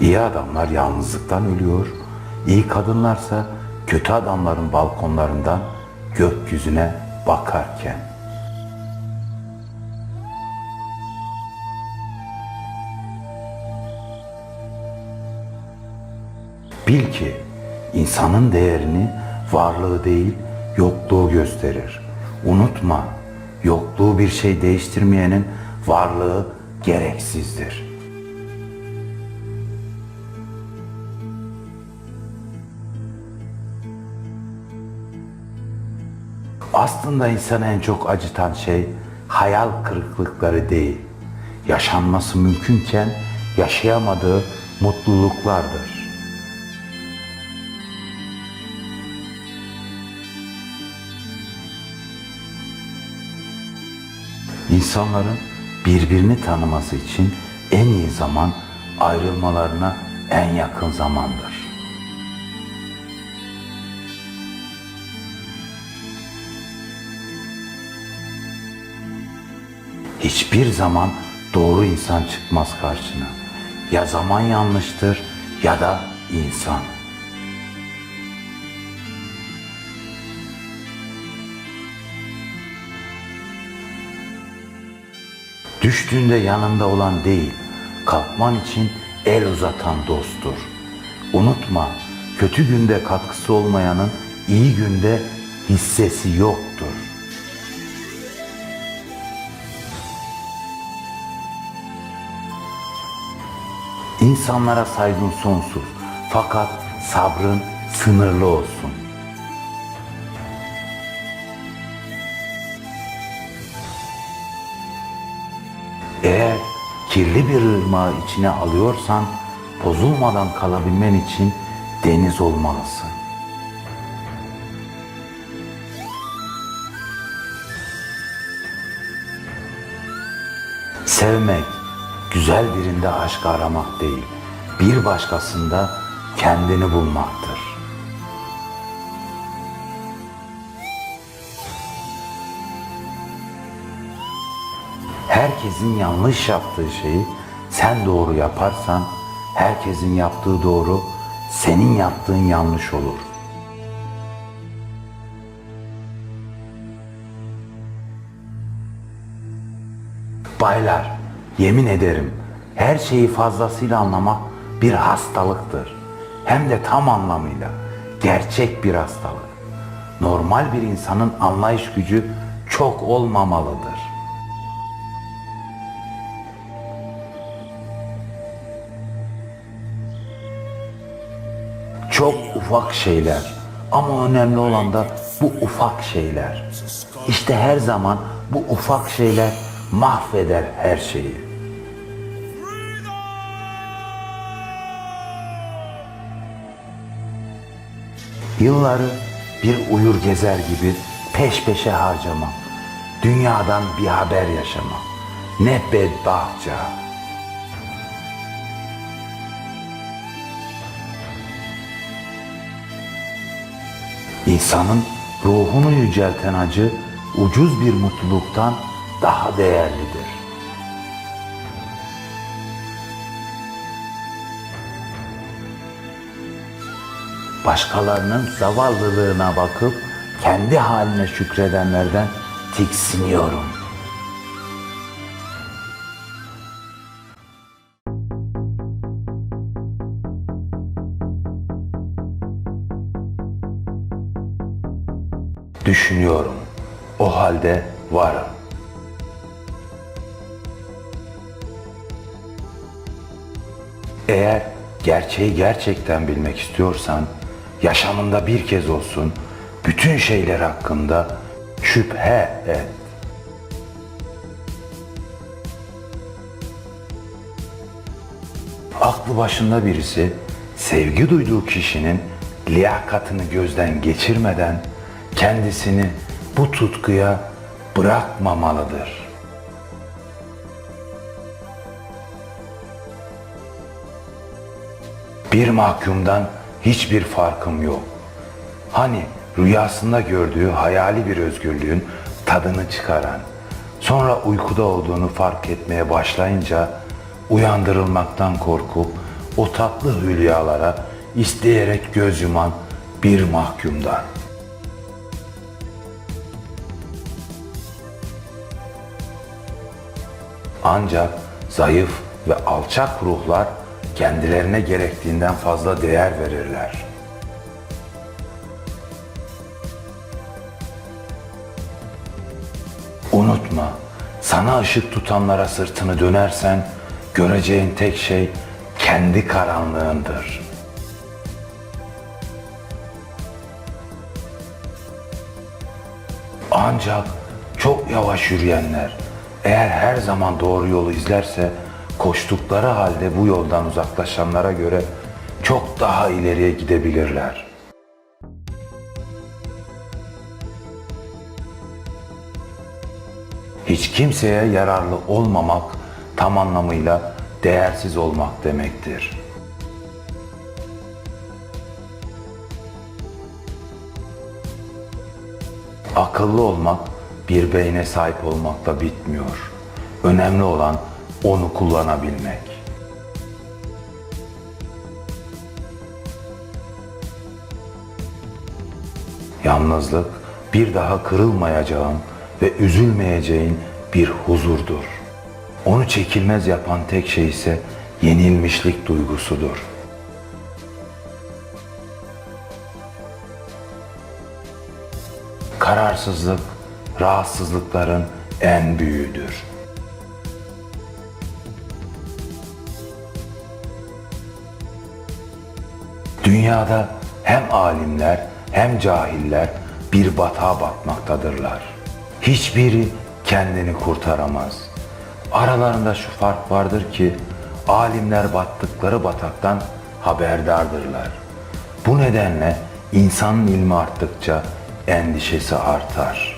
İyi adamlar yalnızlıktan ölüyor, iyi kadınlarsa kötü adamların balkonlarından gökyüzüne bakarken. Bil ki insanın değerini varlığı değil yokluğu gösterir. Unutma yokluğu bir şey değiştirmeyenin varlığı gereksizdir. Aslında insanı en çok acıtan şey hayal kırıklıkları değil, yaşanması mümkünken yaşayamadığı mutluluklardır. İnsanların birbirini tanıması için en iyi zaman ayrılmalarına en yakın zamandır. Hiçbir zaman doğru insan çıkmaz karşına. Ya zaman yanlıştır ya da insan. Düştüğünde yanında olan değil, kalkman için el uzatan dosttur. Unutma, kötü günde katkısı olmayanın iyi günde hissesi yoktur. İnsanlara saygın sonsuz fakat sabrın sınırlı olsun. Eğer kirli bir ırmağı içine alıyorsan bozulmadan kalabilmen için deniz olmalısın. Sevmek, güzel birinde aşk aramak değil, bir başkasında kendini bulmaktır. Herkesin yanlış yaptığı şeyi sen doğru yaparsan, herkesin yaptığı doğru, senin yaptığın yanlış olur. Baylar, yemin ederim her şeyi fazlasıyla anlamak bir hastalıktır. Hem de tam anlamıyla gerçek bir hastalık. Normal bir insanın anlayış gücü çok olmamalıdır. Çok ufak şeyler ama önemli olan da bu ufak şeyler. İşte her zaman bu ufak şeyler mahveder her şeyi. Yılları bir uyur gezer gibi peş peşe harcamam. Dünyadan bir haber yaşamam. Ne bedbahtça. İnsanın ruhunu yücelten acı ucuz bir mutluluktan daha değerlidir. Başkalarının zavallılığına bakıp kendi haline şükredenlerden tiksiniyorum. Düşünüyorum. O halde varım. Eğer gerçeği gerçekten bilmek istiyorsan, yaşamında bir kez olsun bütün şeyler hakkında şüphe et. Aklı başında birisi sevgi duyduğu kişinin liyakatını gözden geçirmeden kendisini bu tutkuya bırakmamalıdır. Bir mahkumdan hiçbir farkım yok. Hani rüyasında gördüğü hayali bir özgürlüğün tadını çıkaran, sonra uykuda olduğunu fark etmeye başlayınca uyandırılmaktan korkup o tatlı hülyalara isteyerek göz yuman bir mahkumdan. Ancak zayıf ve alçak ruhlar kendilerine gerektiğinden fazla değer verirler. Unutma, sana ışık tutanlara sırtını dönersen göreceğin tek şey kendi karanlığındır. Ancak çok yavaş yürüyenler eğer her zaman doğru yolu izlerse koştukları halde bu yoldan uzaklaşanlara göre çok daha ileriye gidebilirler. Hiç kimseye yararlı olmamak tam anlamıyla değersiz olmak demektir. Akıllı olmak bir beyne sahip olmakla bitmiyor. Önemli olan onu kullanabilmek. Yalnızlık bir daha kırılmayacağın ve üzülmeyeceğin bir huzurdur. Onu çekilmez yapan tek şey ise yenilmişlik duygusudur. Kararsızlık rahatsızlıkların en büyüğüdür. Dünyada hem alimler hem cahiller bir batağa batmaktadırlar. Hiçbiri kendini kurtaramaz. Aralarında şu fark vardır ki alimler battıkları bataktan haberdardırlar. Bu nedenle insanın ilmi arttıkça endişesi artar.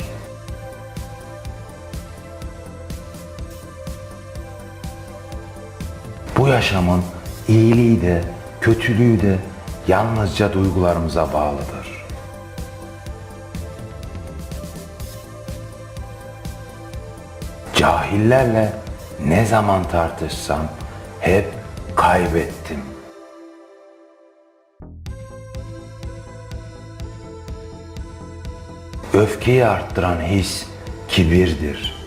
Bu yaşamın iyiliği de kötülüğü de yalnızca duygularımıza bağlıdır. Cahillerle ne zaman tartışsam hep kaybettim. Öfkeyi arttıran his kibirdir.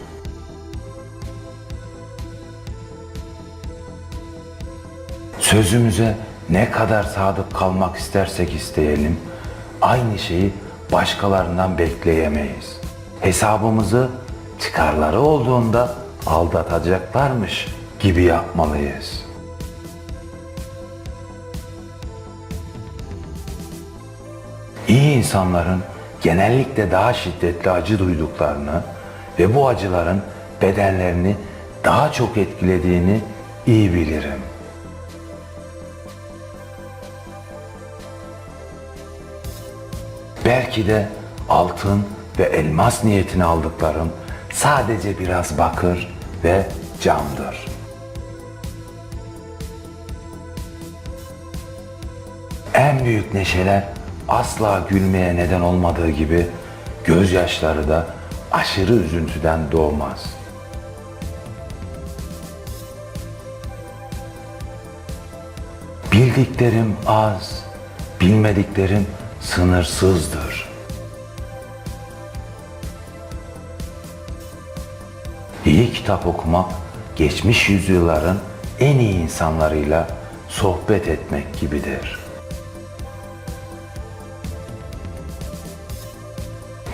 Sözümüze ne kadar sadık kalmak istersek isteyelim, aynı şeyi başkalarından bekleyemeyiz. Hesabımızı çıkarları olduğunda aldatacaklarmış gibi yapmalıyız. İyi insanların genellikle daha şiddetli acı duyduklarını ve bu acıların bedenlerini daha çok etkilediğini iyi bilirim. Belki de altın ve elmas niyetini aldıklarım sadece biraz bakır ve camdır. En büyük neşeler asla gülmeye neden olmadığı gibi gözyaşları da aşırı üzüntüden doğmaz. Bildiklerim az, bilmediklerim sınırsızdır. İyi kitap okumak, geçmiş yüzyılların en iyi insanlarıyla sohbet etmek gibidir.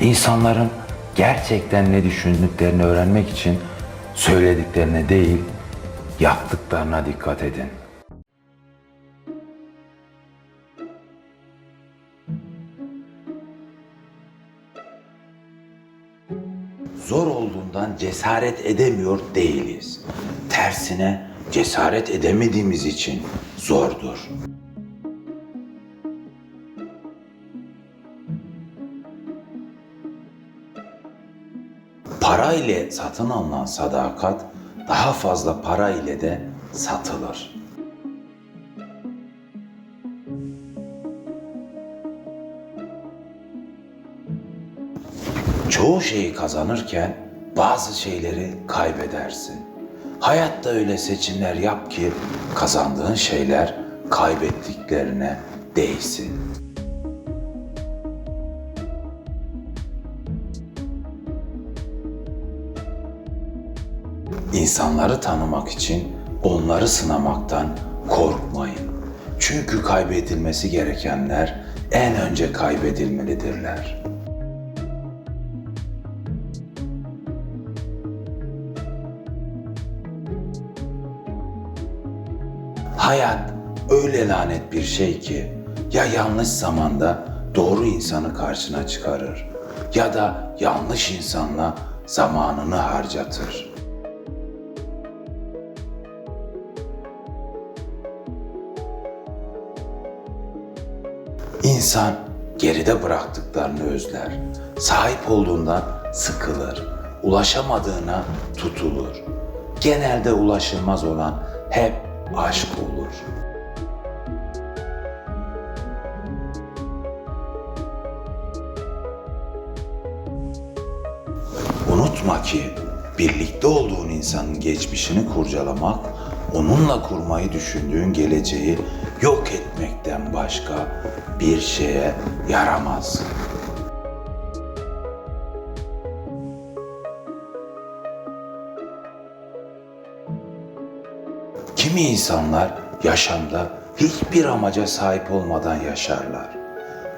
İnsanların gerçekten ne düşündüklerini öğrenmek için söylediklerine değil, yaptıklarına dikkat edin. Cesaret edemiyor değiliz. Tersine cesaret edemediğimiz için zordur. Para ile satın alınan sadakat daha fazla para ile de satılır. Çoğu şeyi kazanırken bazı şeyleri kaybedersin. Hayatta öyle seçimler yap ki kazandığın şeyler kaybettiklerine değsin. İnsanları tanımak için onları sınamaktan korkmayın. Çünkü kaybedilmesi gerekenler en önce kaybedilmelidirler. Hayat öyle lanet bir şey ki ya yanlış zamanda doğru insanı karşına çıkarır ya da yanlış insanla zamanını harcatır. İnsan geride bıraktıklarını özler. Sahip olduğundan sıkılır. Ulaşamadığına tutulur. Genelde ulaşılmaz olan hep aşk olur. Unutma ki birlikte olduğun insanın geçmişini kurcalamak, onunla kurmayı düşündüğün geleceği yok etmekten başka bir şeye yaramaz. Kimi insanlar yaşamda hiçbir amaca sahip olmadan yaşarlar.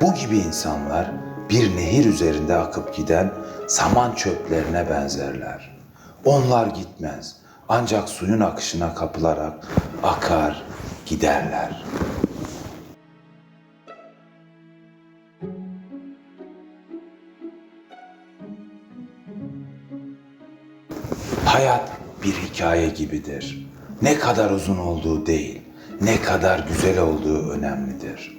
Bu gibi insanlar bir nehir üzerinde akıp giden saman çöplerine benzerler. Onlar gitmez ancak suyun akışına kapılarak akar giderler. Hayat bir hikaye gibidir. Ne kadar uzun olduğu değil, ne kadar güzel olduğu önemlidir.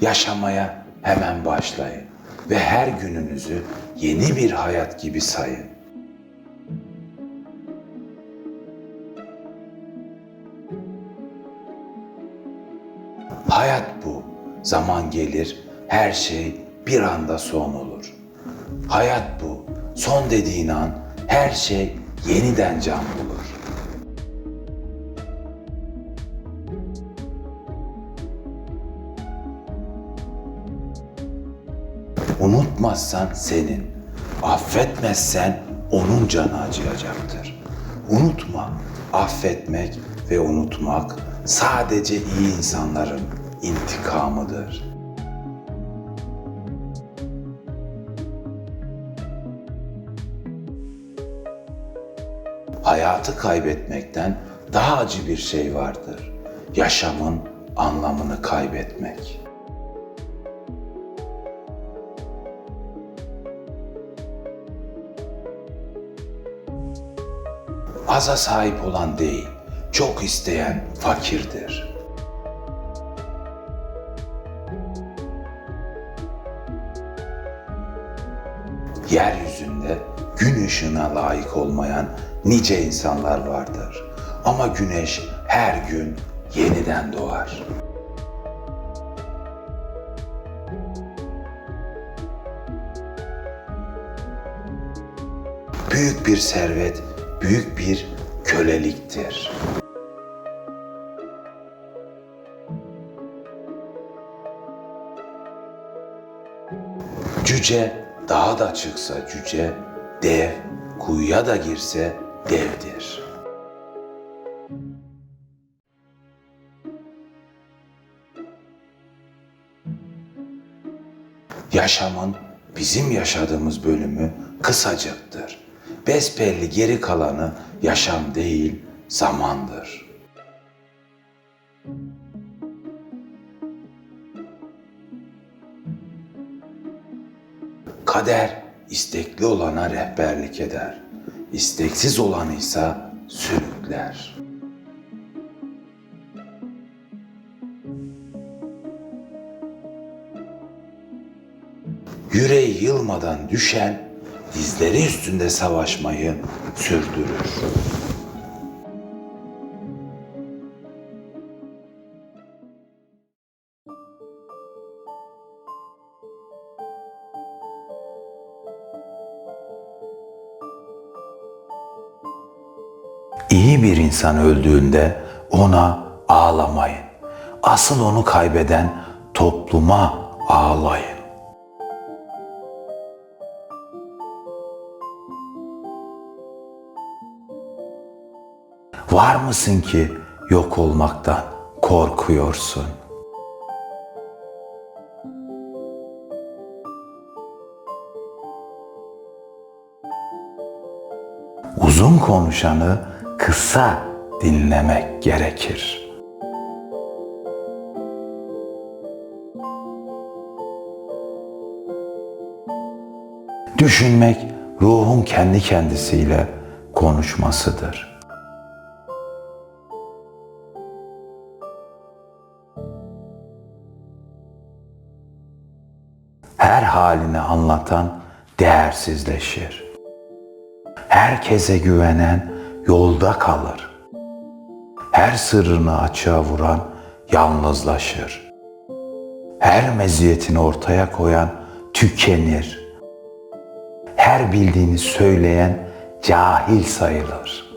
Yaşamaya hemen başlayın ve her gününüzü yeni bir hayat gibi sayın. Hayat bu. Zaman gelir, her şey bir anda son olur. Hayat bu. Son dediğin an her şey yeniden can bulur. Unutmazsan senin, affetmezsen onun canı acıyacaktır. Unutma, affetmek ve unutmak sadece iyi insanların intikamıdır. Hayatı kaybetmekten daha acı bir şey vardır. Yaşamın anlamını kaybetmek. Aza sahip olan değil, çok isteyen fakirdir. Yeryüzünde gün ışığına layık olmayan nice insanlar vardır. Ama güneş her gün yeniden doğar. Büyük bir servet, büyük bir köleliktir. Cüce dağa da çıksa cüce, dev kuyuya da girse devdir. Yaşamın bizim yaşadığımız bölümü kısacıktır. Besbelli geri kalanı yaşam değil, zamandır. Kader istekli olana rehberlik eder. İsteksiz olanı ise sürükler. Yüreği yılmadan düşen dizleri üstünde savaşmayı sürdürür. İyi bir insan öldüğünde ona ağlamayın. Asıl onu kaybeden topluma ağlayın. Var mısın ki yok olmaktan korkuyorsun? Uzun konuşanı kısa dinlemek gerekir. Düşünmek ruhun kendi kendisiyle konuşmasıdır. Her halini anlatan değersizleşir. Herkese güvenen yolda kalır. Her sırrını açığa vuran yalnızlaşır. Her meziyetini ortaya koyan tükenir. Her bildiğini söyleyen cahil sayılır.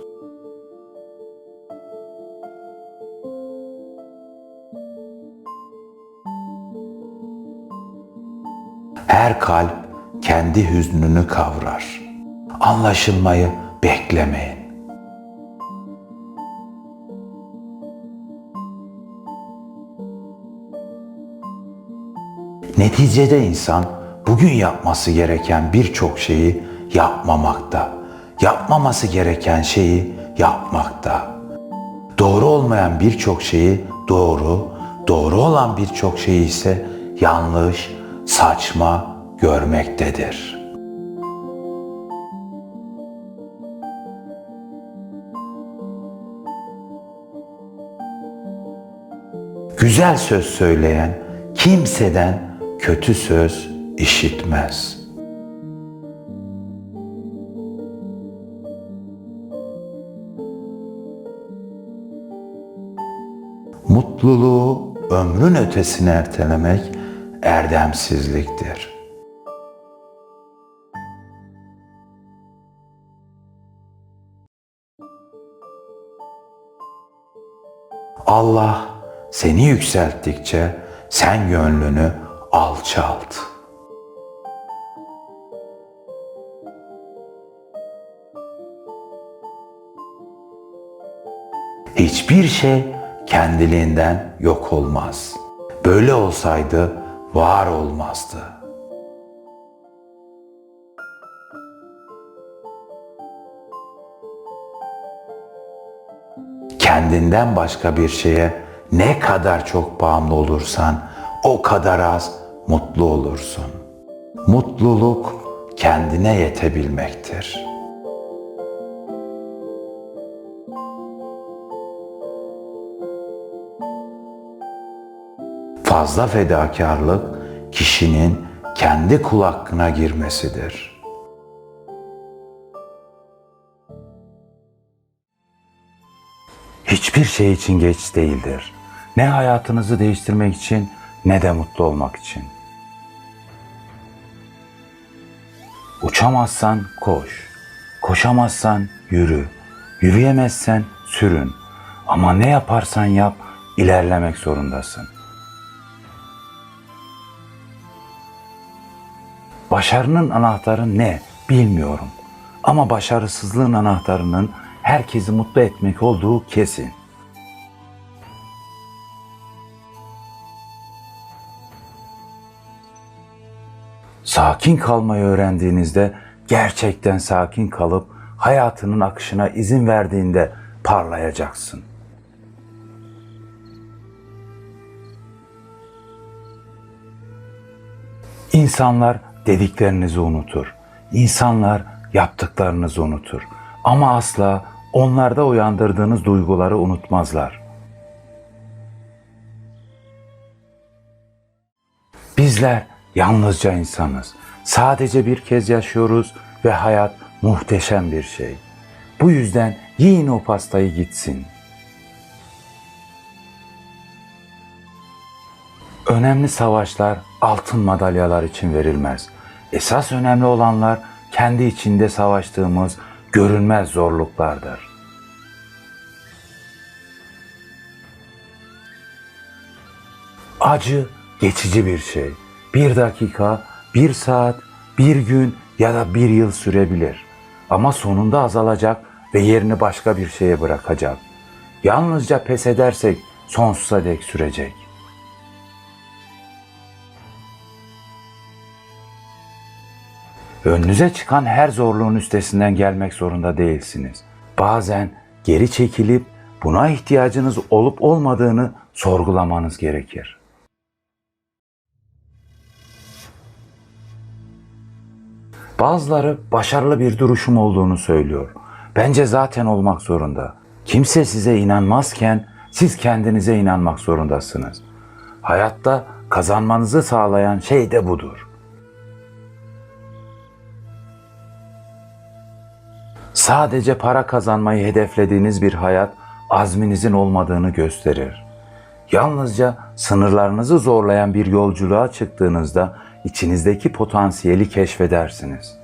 Her kalp kendi hüznünü kavrar. Anlaşılmayı beklemeyin. Neticede insan bugün yapması gereken birçok şeyi yapmamakta. Yapmaması gereken şeyi yapmakta. Doğru olmayan birçok şeyi doğru, doğru olan birçok şeyi ise yanlış, saçma görmektedir. Güzel söz söyleyen kimseden kötü söz işitmez. Mutluluğu ömrün ötesine ertelemek erdemsizliktir. Allah seni yükselttikçe sen gönlünü alçalt. Hiçbir şey kendiliğinden yok olmaz. Böyle olsaydı var olmazdı. Kendinden başka bir şeye ne kadar çok bağımlı olursan o kadar az mutlu olursun. Mutluluk kendine yetebilmektir. Fazla fedakarlık kişinin kendi kul hakkına girmesidir. Hiçbir şey için geç değildir. Ne hayatınızı değiştirmek için ne de mutlu olmak için. Uçamazsan koş. Koşamazsan yürü. Yürüyemezsen sürün. Ama ne yaparsan yap ilerlemek zorundasın. Başarının anahtarı ne bilmiyorum. Ama başarısızlığın anahtarının herkesi mutlu etmek olduğu kesin. Sakin kalmayı öğrendiğinizde gerçekten sakin kalıp hayatının akışına izin verdiğinde parlayacaksın. İnsanlar dediklerinizi unutur. İnsanlar yaptıklarınızı unutur. Ama asla onlarda uyandırdığınız duyguları unutmazlar. Bizler yalnızca insanız. Sadece bir kez yaşıyoruz ve hayat muhteşem bir şey. Bu yüzden yiyin o pastayı gitsin. Önemli savaşlar altın madalyalar için verilmez. Esas önemli olanlar kendi içinde savaştığımız görünmez zorluklardır. Acı geçici bir şey. Bir dakika, bir saat, bir gün ya da bir yıl sürebilir. Ama sonunda azalacak ve yerini başka bir şeye bırakacak. Yalnızca pes edersek sonsuza dek sürecek. Önünüze çıkan her zorluğun üstesinden gelmek zorunda değilsiniz. Bazen geri çekilip buna ihtiyacınız olup olmadığını sorgulamanız gerekir. Bazıları başarılı bir duruşum olduğunu söylüyor. Bence zaten olmak zorunda. Kimse size inanmazken siz kendinize inanmak zorundasınız. Hayatta kazanmanızı sağlayan şey de budur. Sadece para kazanmayı hedeflediğiniz bir hayat azminizin olmadığını gösterir. Yalnızca sınırlarınızı zorlayan bir yolculuğa çıktığınızda içinizdeki potansiyeli keşfedersiniz.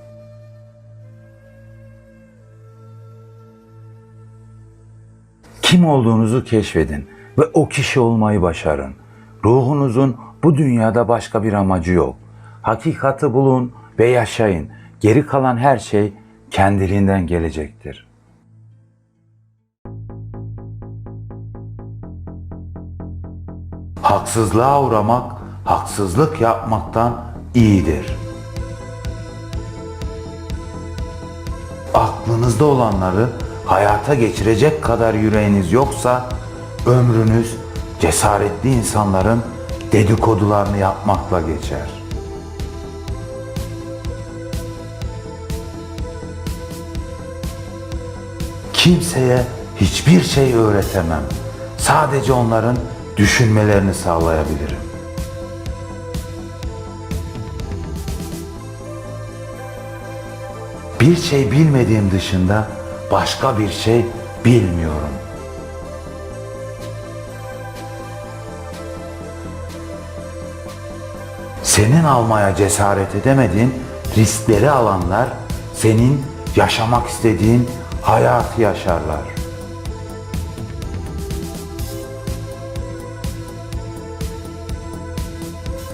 Kim olduğunuzu keşfedin ve o kişi olmayı başarın. Ruhunuzun bu dünyada başka bir amacı yok. Hakikati bulun ve yaşayın. Geri kalan her şey kendiliğinden gelecektir. Haksızlığa uğramak, haksızlık yapmaktan iyidir. Aklınızda olanları hayata geçirecek kadar yüreğiniz yoksa ömrünüz cesaretli insanların dedikodularını yapmakla geçer. Kimseye hiçbir şey öğretemem. Sadece onların düşünmelerini sağlayabilirim. Bir şey bilmediğim dışında başka bir şey bilmiyorum. Senin almaya cesaret edemediğin riskleri alanlar senin yaşamak istediğin hayatı yaşarlar.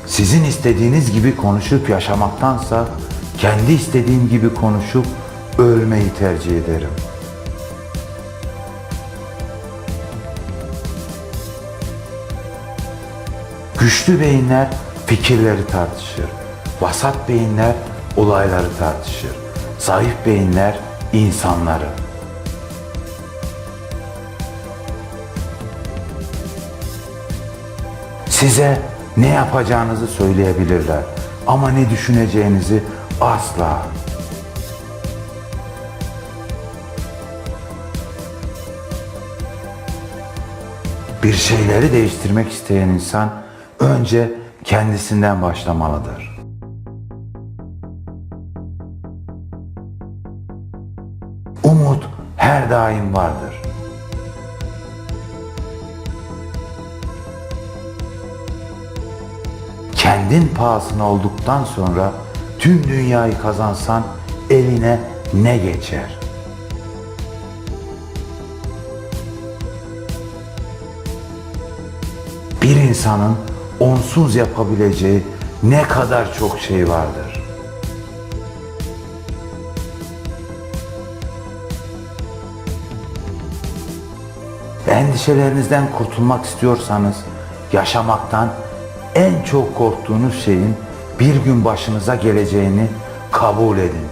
Sizin istediğiniz gibi konuşup yaşamaktansa kendi istediğim gibi konuşup ölmeyi tercih ederim. Güçlü beyinler fikirleri tartışır. Vasat beyinler olayları tartışır. Zayıf beyinler insanları. Size ne yapacağınızı söyleyebilirler ama ne düşüneceğinizi asla. Bir şeyleri değiştirmek isteyen insan önce kendisinden başlamalıdır. Umut her daim vardır. Kendin pahasına olduktan sonra tüm dünyayı kazansan eline ne geçer? Bir insanın onsuz yapabileceği ne kadar çok şey vardır. Endişelerinizden kurtulmak istiyorsanız yaşamaktan en çok korktuğunuz şeyin bir gün başınıza geleceğini kabul edin.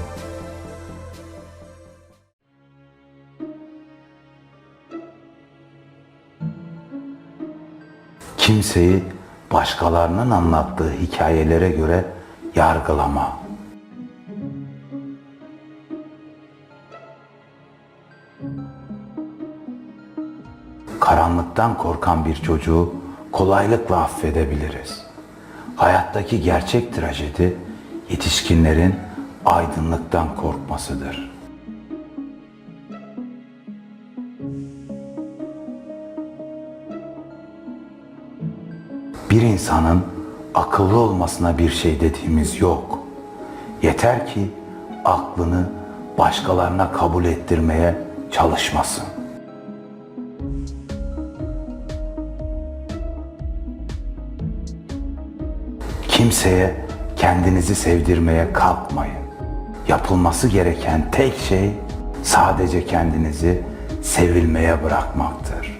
Kimseyi başkalarının anlattığı hikayelere göre yargılama. Karanlıktan korkan bir çocuğu kolaylıkla affedebiliriz. Hayattaki gerçek trajedi yetişkinlerin aydınlıktan korkmasıdır. Bir insanın akıllı olmasına bir şey dediğimiz yok. Yeter ki aklını başkalarına kabul ettirmeye çalışmasın. Kimseye kendinizi sevdirmeye kalkmayın. Yapılması gereken tek şey sadece kendinizi sevilmeye bırakmaktır.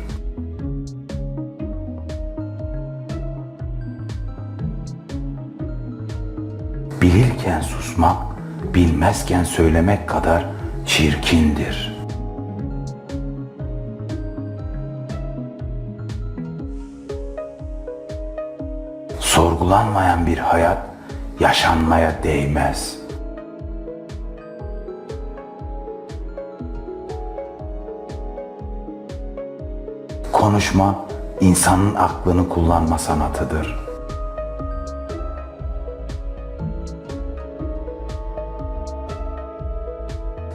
Bilirken susmak, bilmezken söylemek kadar çirkindir. Sorgulanmayan bir hayat yaşanmaya değmez. Konuşma insanın aklını kullanma sanatıdır.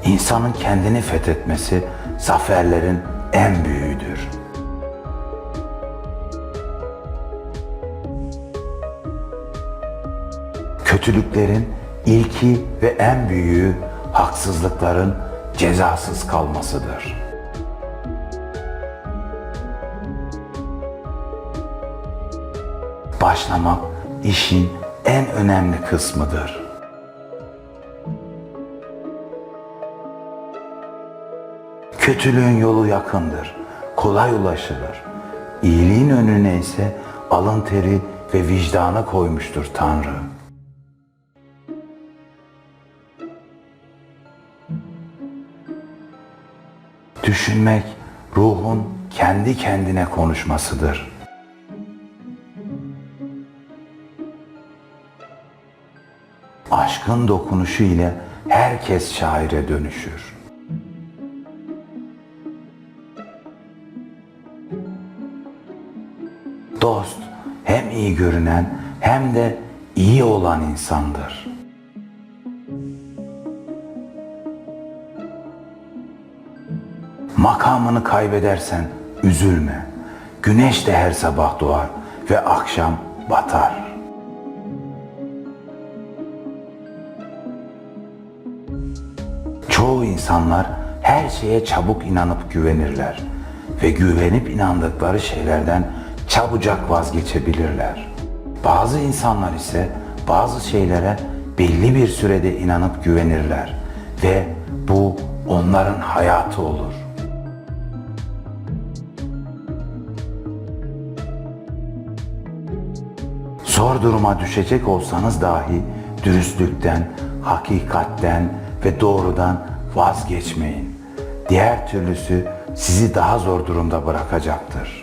İnsanın kendini fethetmesi zaferlerin en büyüğüdür. Kötülüklerin ilki ve en büyüğü haksızlıkların cezasız kalmasıdır. Başlamak işin en önemli kısmıdır. Kötülüğün yolu yakındır, kolay ulaşılır. İyiliğin önüne ise alın teri ve vicdanı koymuştur Tanrı. Düşünmek ruhun kendi kendine konuşmasıdır. Aşkın dokunuşu ile herkes şaire dönüşür. Dost hem iyi görünen hem de iyi olan insandır. Makamını kaybedersen üzülme. Güneş de her sabah doğar ve akşam batar. Çoğu insanlar her şeye çabuk inanıp güvenirler ve güvenip inandıkları şeylerden çabucak vazgeçebilirler. Bazı insanlar ise bazı şeylere belli bir sürede inanıp güvenirler ve bu onların hayatı olur. Zor duruma düşecek olsanız dahi dürüstlükten, hakikatten ve doğrudan vazgeçmeyin. Diğer türlüsü sizi daha zor durumda bırakacaktır.